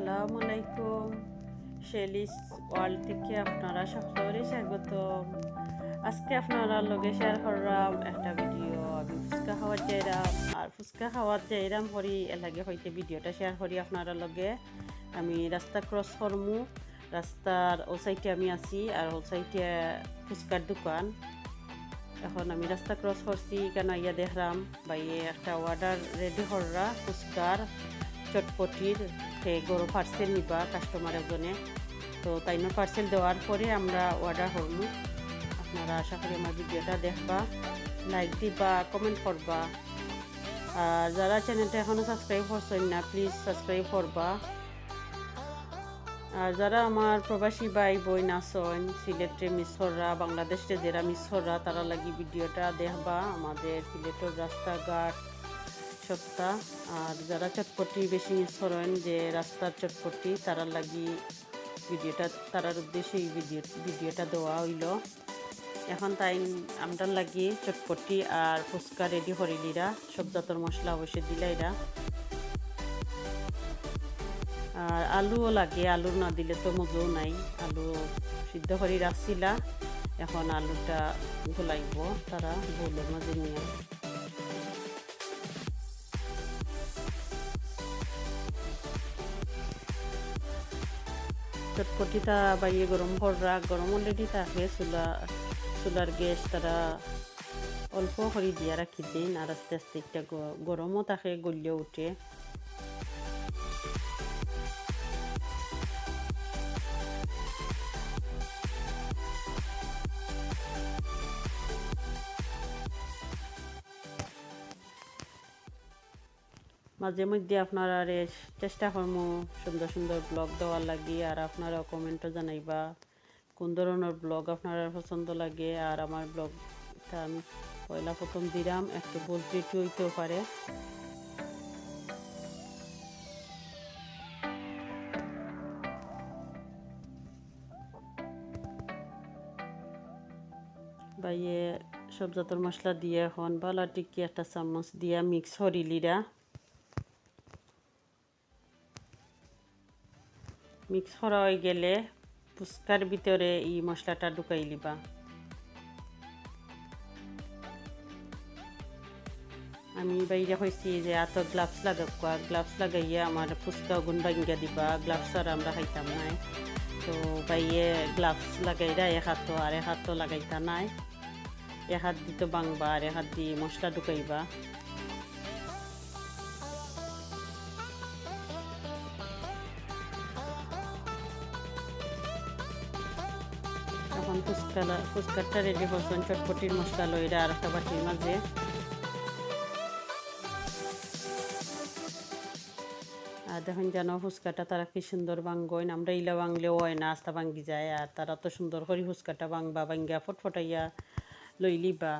আসসালামু আলাইকুম। Shelley's world থেকে আপনারা সকলেরই স্বাগত আজকে আপনারা লগে শেয়ার করলাম, একটা ভিডিও আমি ফুচকা খাওয়ার যাইরাম। আর ফুচকা খাওয়ার যাইরাম করি এর লাগে হইতে ভিডিওটা শেয়ার করি আপনারা লগে। আমি রাস্তা ক্রস করমু। রাস্তার ও সাইডে আমি আছি, আর ও সাইডে ফুচকার দোকান। এখন আমি রাস্তা ক্রস করছি, কেন ইয়া দেখলাম। বাইয়ে একটা অর্ডার রেডি কররা ফুচকার চটপটির। সে গরু পার্সেল নিবা কাস্টমার একজনে। তো তাই পার্সেল দেওয়ার পরে আমরা অর্ডার করব আপনারা আশা করি আমার ভিডিওটা দেখবা লাইক দিবা কমেন্ট করবা। আর যারা চ্যানেলটা এখনও সাবস্ক্রাইব করছেন না প্লিজ সাবস্ক্রাইব করবা। আর যারা আমার প্রবাসী ভাই বই নাচন সিলেটে মিশররা, বাংলাদেশে যারা মিশররা, তারা লাগি ভিডিওটা দেখবা। আমাদের সিলেটের রাস্তাঘাট সপ্তা আর যারা চটপটি বেশি মিস করেন যে রাস্তার চটপটি, তারা লাগি ভিডিওটা, তারার উদ্দেশ্যে এই ভিডিও, ভিডিওটা দেওয়া হইল। এখন তাই আমরা লাগি চটপটি আর ফুচকা রেডি করে করিলিরা সব জাতর মশলা অবশ্যই দিলাইরা আর আলুও লাগে, আলু না দিলে তো মজও নাই। আলু সিদ্ধ করে রাখছিলা। এখন আলুটা গোলাইব তারা বউলের মাঝে নিয়ে। চটপটিটা বাইয়ে গরম ভররা গরম অলরেডি থাকে চুলা, চুলার গ্যাস তারা অল্প করে দিয়া রাখি দিন। আর আস্তে আস্তে একটা গরমও থাকে গলিয়ে উঠে। মাঝে মধ্যে আপনারা চেষ্টা করব সুন্দর সুন্দর ব্লগ দেওয়ার লাগে, আর আপনারা কমেন্টও জানাইবা কোন ধরনের ব্লগ আপনারা পছন্দ লাগে, আর আমার ব্লগটা আমি পয়লা প্রথম দিলাম, একটু ভুল ত্রুটি হইতেও পারে। বাইয়ে সব জাতর মশলা দিয়ে এখন বালা টিকি একটা চামচ দিয়া মিক্স হরিলিরা মিক্স করা হয়ে গেলে ফুচকার ভিতরে এই মশলাটা ঢুকাই লিবা আমি বাইরে হয়েছি যে এত গ্লাভস লাগাবা গ্লাভস লাগাইয়া আমার ফুচকা গুণ ভাঙ্গা দিবা। গ্লাভস আর আমরা খাইতাম নাই। তো বাইয়ে গ্লাভস লাগাইরা এক হাত আর এক হাত লাগাইতা নাই। এক হাত দিতে বাংবা আর এক হাত দিয়ে মশলা ঢুকাইবা। এখন ফুচকা ফুচকারটা রেডি করছেন চটপটির মশলা লইরা আর একটা বাটির মাঝে। আর দেখেন যেন ফুচকাটা, তারা কি সুন্দর বাঙ্গইন আমরা ইলা বাংলেও হয় না, আস্তা ভাঙ্গি যায়, আর তারা তো সুন্দর করে ফুচকাটা বাংবা বাঙ্গা ফটফটাইয়া লইলি বা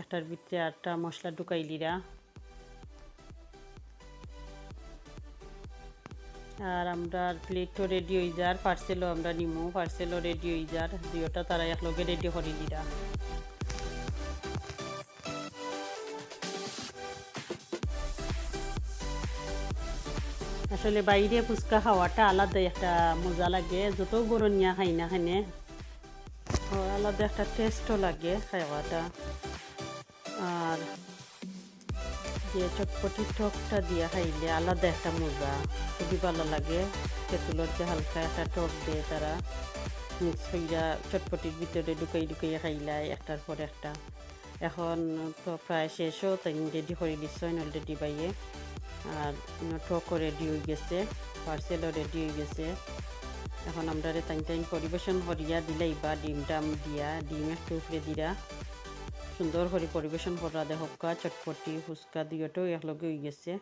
একটার ভিতরে আটটা মশলা ঢুকাইলিরা। আর আমরা প্লেটও রেডি হয়ে যার পার্সেলও আমরা নিমু পার্সেলও রেডি হয়ে যার দুইটা তারা একলগে রেডি করে দিরা আসলে বাইরে ফুচকা খাওয়াটা আলাদা একটা মজা লাগে, যত গরনিয়া খাই না খানে আলাদা একটা টেস্টও লাগে খাওয়াটা। আর যে চটপটি টকটা দিয়ে খাইলে আলাদা একটা মজা খুবই ভালো লাগে। তেঁতুলের যে হালকা একটা টক দিয়ে তারা মিক্স হইয়া চটপটির ভিতরে ঢুকাই ঢুকাইয়া খাইলাই একটার পর একটা। এখন তো প্রায় শেষও, তাই রেডি করে দিচ্ছেন অলরেডি বাইয়ে। আর টকও রেডি হয়ে গেছে পার্সেলও রেডি হয়ে গেছে। এখন আমরা টাইম টাইম পরিবেশন করিয়া দিলাই বা ডিম টাম দিয়া ডিম একটু উপরে দিরা। সুন্দর করে পরিবেশন করা দেখকা চটপটি ফুচকা দুইটাও একলগে হয়ে গেছে।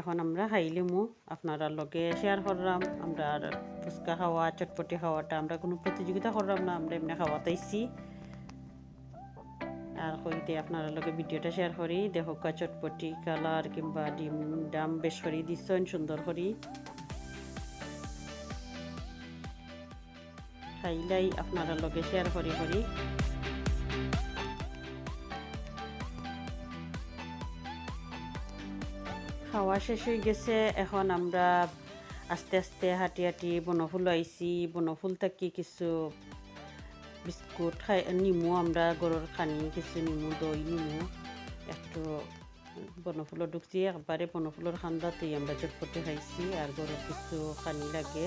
এখন আমরা খাইলিমু আপনারা লগে শেয়ার করলাম, আমরা আর ফুচকা খাওয়া, চটপটি খাওয়াটা আমরা কোনো প্রতিযোগিতা করলাম না, আমরা এমনি খাওয়াতাইছি আর হইতে আপনারা লগে ভিডিওটা শেয়ার করি দেখকা চটপটি, কালার কিংবা ডিম ডাম বেশ করি দিচ্ছেন, সুন্দর করি। খাইলাই আপনারা লগে শেয়ার করি করি। খাওয়া শেষ হয়ে গেছে, এখন আমরা আস্তে আস্তে হাঁটি হাঁটি বনফুল আইছি। বনফুল থাকি কিছু বিস্কুট খাই, নিমু আমরা গরুর খানি, কিছু নিমু, দই নিমু। একটু বনফুলও ঢুকছি, একবারে বনফুলের খান্দাতেই আমরা চটপটে খাইছি, আর গরুর কিছু খানি লাগে।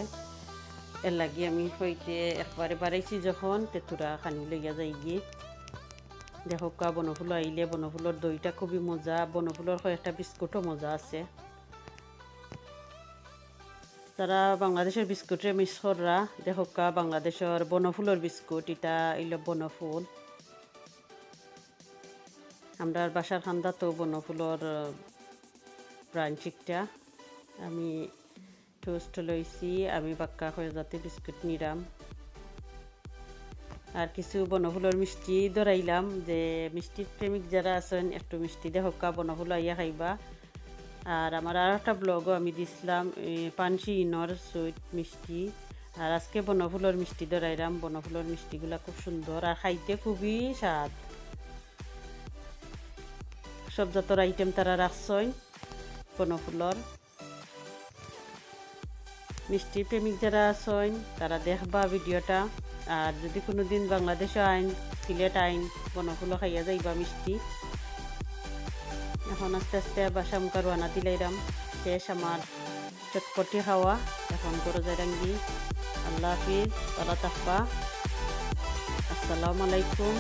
এর লাগে আমি হইতে একবারে বাড়াইছি যখন, তেতুরা খানি লইয়া যাই গিয়ে দেখো বনফুল আইলে বনফুলের দইটা খুবই মজা। বনফুলের কয়েকটা বিস্কুটও মজা আছে। তারা বাংলাদেশের বিস্কুটের মিস কররা দেখো বাংলাদেশের বনফুলের বিস্কুট এটা এলো বনফুল। আমরা বাসার খান্দা তো বনফুলের ব্রাঞ্চিকটা আমি টোস্ট লইছি, আমি বাক্কা হয়ে যাতে বিস্কুট নিলাম আর কিছু বনফুলের মিষ্টি ধরাইলাম যে মিষ্টির প্রেমিক যারা আছেন, একটু মিষ্টি দেখকা বনফুল আইয়া খাইবা। আর আমার আর একটা ব্লগও আমি দিছিলাম পানসি ইনর সুইট মিষ্টি। আর আজকে বনফুলের মিষ্টি ধরাইলাম বনফুলের মিষ্টিগুলা খুব সুন্দর আর খাইতে খুবই স্বাদ। সব জাতর আইটেম তারা রাখছই বনফুলর মিষ্টি প্রেমিক যারা আছেন তারা দেখবা ভিডিওটা আর যদি কোনো দিন বাংলাদেশে আইন, সিলেট আইন বনফুলো খাইয়া যাইবা মিষ্টি, এখন আস্তে আস্তে বাসা মুখা রানা দিলাইরাম। শেষ আমার চটপটি খাওয়া এখন করে যাইরাঙ্গি আল্লাহ হাফিজ, তালা তাফা। আসসালামু আলাইকুম।